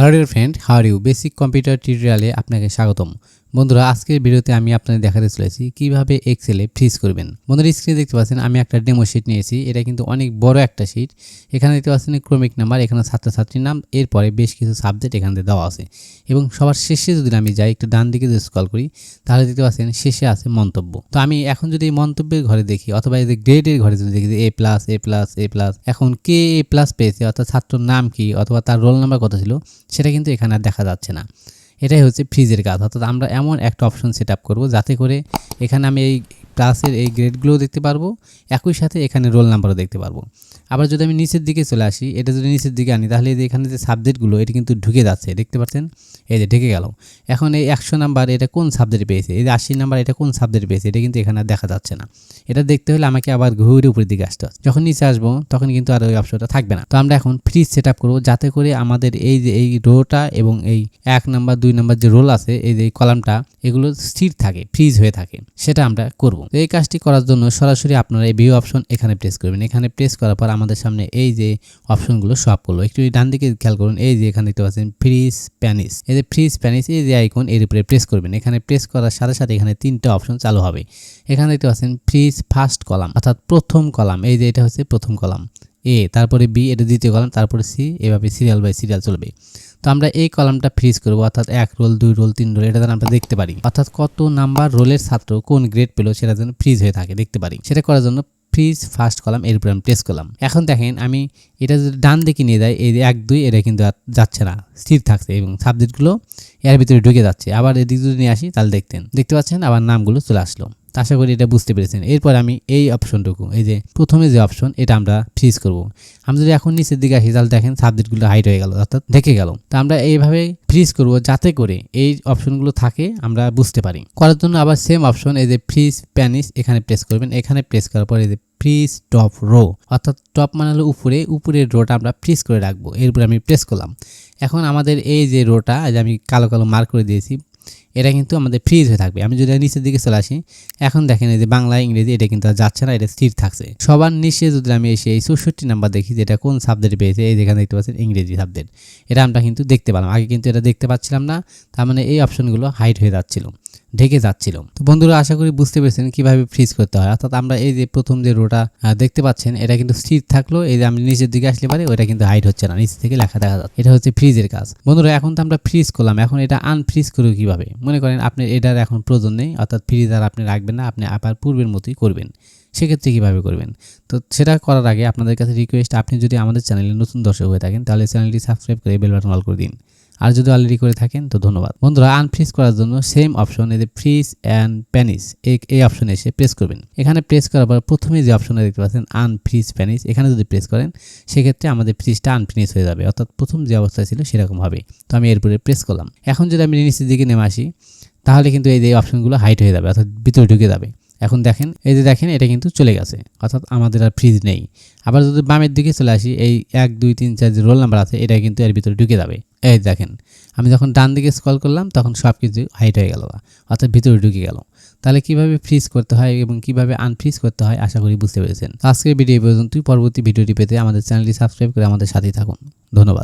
Hello dear friend how are you basic computer টিউটোরিয়ালে আপনাকে স্বাগতম। বন্ধুরা, আজকের ভিডিওতে আমি আপনাদের দেখাতে চলেছি কীভাবে এক্সেলে ফ্রিজ করবেন। বন্ধুরা স্ক্রিনে দেখতে পাচ্ছেন, আমি একটা ডেমো শিট নিয়েছি। এটা কিন্তু অনেক বড় একটা শিট এখানে দেখতে পাচ্ছেন ক্রমিক নাম্বার, এখানে ছাত্রছাত্রীর নাম, এরপরে বেশ কিছু সাবজেক্ট এখানে দেওয়া আছে। এবং সবার শেষে যদি আমি যাই, একটু ডান দিকে যদি স্কল করি, তাহলে দেখতে পাচ্ছেন শেষে আছে মন্তব্য। তো আমি এখন যদি এই মন্তব্যের ঘরে দেখি, অথবা এই গ্রেডের ঘরে যদি দেখি A plus A plus A plus এখন কে এ প্লাস পেয়েছে, অর্থাৎ ছাত্রর নাম কি, অথবা তার রোল নাম্বার কত ছিল, সেটা কিন্তু এখানে আর দেখা যাচ্ছে না। এটাই হচ্ছে ফ্রিজের কাজ অর্থাৎ আমরা এমন একটা অপশন সেট আপ করব যাতে করে এখানে আমি এই ক্লাসের এই গ্রেডগুলোও দেখতে পারব। একই সাথে এখানে রোল নাম্বারও দেখতে পারব। আবার যদি আমি নিচের দিকে চলে আসি, এটা যদি নিচের দিকে আনি, তাহলে যে এখানে যে সাবজেক্টগুলো, এটা কিন্তু ঢুকে যাচ্ছে, দেখতে পাচ্ছেন? এই যে ঢেকে গেল। এখন এই একশো নাম্বার, এটা কোন সাবজেক্ট পেয়েছে? এই যে আশি নাম্বার, এটা কোন সাবজেক্ট পেয়েছে? এটা কিন্তু এখানে দেখা যাচ্ছে না। এটা দেখতে হলে আমাকে আবার ঘুরে উপরের দিকে আসতে হবে। যখন নিচে আসব, তখন কিন্তু আর ওই অপশনটা থাকবে না। তো আমরা এখন ফ্রিজ সেট আপ করব, যাতে করে আমাদের এই যে এই রোটা এবং এই এক নাম্বার, দুই নাম্বার যে রোল আছে, এই যে কলামটা এগুলো স্থির থাকে ফ্রিজ হয়ে থাকে। সেটা আমরা করব। তো এই কাজটি করার জন্য সরাসরি আপনারা এই ভিউ অপশন এখানে প্রেস করবেন। এখানে প্রেস করার পর আমাদের সামনে এই যে অপশনগুলো সব করল। একটু ডান দিকে খেয়াল করুন, এই যে এখানে দেখতে পাচ্ছেন ফ্রিজ প্যানিস এই যে ফ্রিজ প্যানিস এই যে আইকন এর উপরে প্রেস করবেন। এখানে প্রেস করার সাথে সাথে এখানে তিনটা অপশন চালু হবে। এখানে দেখতে পাচ্ছেন ফ্রিজ ফার্স্ট কলাম অর্থাৎ প্রথম কলাম এই যে এটা হচ্ছে প্রথম কলাম এ তারপরে বি এটা দ্বিতীয় কলাম তারপরে সি এভাবে সিরিয়াল বাই সিরিয়াল চলবে। তো আমরা এই কলামটা ফ্রিজ করব, অর্থাৎ এক রোল দুই রোল তিন রোল এটা যেন আমরা দেখতে পারি। অর্থাৎ কত নাম্বার রোলের ছাত্র কোন গ্রেড পেল সেটা যেন ফ্রিজ হয়ে থাকে, দেখতে পারি। সেটা করার জন্য ফ্রিজ ফার্স্ট কলাম এর উপরে আমি প্রেস করলাম। এখন দেখেন আমি এটা যদি ডান দিকে নিয়ে যাই, এই এক, দুই, এটা কিন্তু যাচ্ছে না, স্থির থাকছে এবং সাবজেক্টগুলো এর ভিতরে ঢুকে যাচ্ছে। আবার এদিকে যদি নিয়ে আসি, তাহলে দেখতেন, দেখতে পাচ্ছেন, আবার নামগুলো চলে আসলো। আশা করি এটা বুঝতে পেরেছেন। এরপর আমি এই অপশনটুকু এই যে প্রথমে যে অপশন এটা আমরা ফ্রিজ করব। আমি যদি এখন নিচের দিকে তাহলে দেখেন সাবজেক্টগুলো হাইট হয়ে গেল, অর্থাৎ ঢেকে গেল। তা আমরা এইভাবে ফ্রিজ করব যাতে করে এই অপশনগুলো থাকে, আমরা বুঝতে পারি। করার জন্য আবার সেম অপশন এই যে ফ্রিজ প্যানিস এখানে প্রেস করবেন। এখানে প্রেস করার পর এই যে ফ্রিজ টপ রো অর্থাৎ টপ মানে হলো উপরে, উপরের রোটা আমরা ফ্রিজ করে রাখব। এরপরে আমি প্রেস করলাম। এখন আমাদের এই যে রোটা যে আমি কালো কালো মার্ক করে দিয়েছি এটা কিন্তু আমাদের ফ্রিজ হয়ে থাকবে। আমি যদি নিচের দিকে চলে আসি, এখন দেখেন এই যে বাংলা, ইংরেজি, এটা কিন্তু যাচ্ছে না, এটা স্থির থাকছে। সবার নিচে যদি আমি এসে এই চৌষট্টি নাম্বার দেখি যে এটা কোন সাবজেক্ট পেয়েছে, এই যেখানে দেখতে পাচ্ছেন ইংরেজি সাবজেক্ট এটা আমরা কিন্তু দেখতে পেলাম। আগে কিন্তু এটা দেখতে পাচ্ছিলাম না, তার মানে এই অপশনগুলো হাইট হয়ে যাচ্ছিল, ঢেকে যাচ্ছিল। তো বন্ধুরা, আশা করি বুঝতে পেরেছেন কীভাবে ফ্রিজ করতে হয়। অর্থাৎ আমরা এই যে প্রথম যে রোটা দেখতে পাচ্ছেন, এটা কিন্তু স্থির থাকল, এই যে আমি নিচের দিকে আসলে পারে ওটা কিন্তু হাইট হচ্ছে না, নিচ থেকে লেখা দেখা যাচ্ছে। এটা হচ্ছে ফ্রিজের কাজ। বন্ধুরা, এখন তো আমরা ফ্রিজ করলাম, এখন এটা আনফ্রিজ করব কীভাবে? মনে করেন আপনি এটার এখন প্রয়োজন নেই, অর্থাৎ ফ্রিজ আর আপনি রাখবেন না, আপনি আবার পূর্বের মতোই করবেন। সেক্ষেত্রে কীভাবে করবেন? তো সেটা করার আগে আপনাদের কাছে রিকোয়েস্ট আপনি যদি আমাদের চ্যানেলে নতুন দর্শক হয়ে থাকেন, তাহলে চ্যানেলটি সাবস্ক্রাইব করে বেল বাটন অল করে দিন। আর যদি অলরেডি করে থাকেন, তো ধন্যবাদ। বন্ধুরা আনফ্রিজ করার জন্য সেম অপশন যে ফ্রিজ অ্যান্ড প্যানিস এই অপশনে এসে প্রেস করবেন। এখানে প্রেস করার পর প্রথমে যে অপশনে দেখতে পাচ্ছেন আনফ্রিজ প্যানিস এখানে যদি প্রেস করেন, সেক্ষেত্রে আমাদের ফ্রিজটা আনফিনিশ হয়ে যাবে। অর্থাৎ প্রথম যে অবস্থা ছিল সেরকম হবে। তো আমি এরপরে প্রেস করলাম। এখন যদি আমি নিচের দিকে নেমে আসি, তাহলে কিন্তু এই যে অপশনগুলো হাইট হয়ে যাবে, অর্থাৎ ভিতরে ঢুকে যাবে। এখন দেখেন, এই যে দেখেন, এটা কিন্তু চলে গেছে। অর্থাৎ আমাদের আর ফ্রিজ নেই। আবার যদি বামের দিকে চলে আসি, এই এক, দুই, তিন, চার যে রোল নাম্বার আছে, এটা কিন্তু এর ভিতরে ঢুকে যাবে। এই দেখেন, আমি যখন ডান দিকে স্কল করলাম, তখন সব কিছু হাইট হয়ে গেল। অর্থাৎ ভিতরে ঢুকে গেল। তাহলে কীভাবে ফ্রিজ করতে হয় এবং কীভাবে আনফ্রিজ করতে হয়, আশা করি বুঝতে পেরেছেন। আজকের ভিডিও পর্যন্তই। পরবর্তী ভিডিওটি পেতে আমাদের চ্যানেলটি সাবস্ক্রাইব করে আমাদের সাথেই থাকুন। ধন্যবাদ।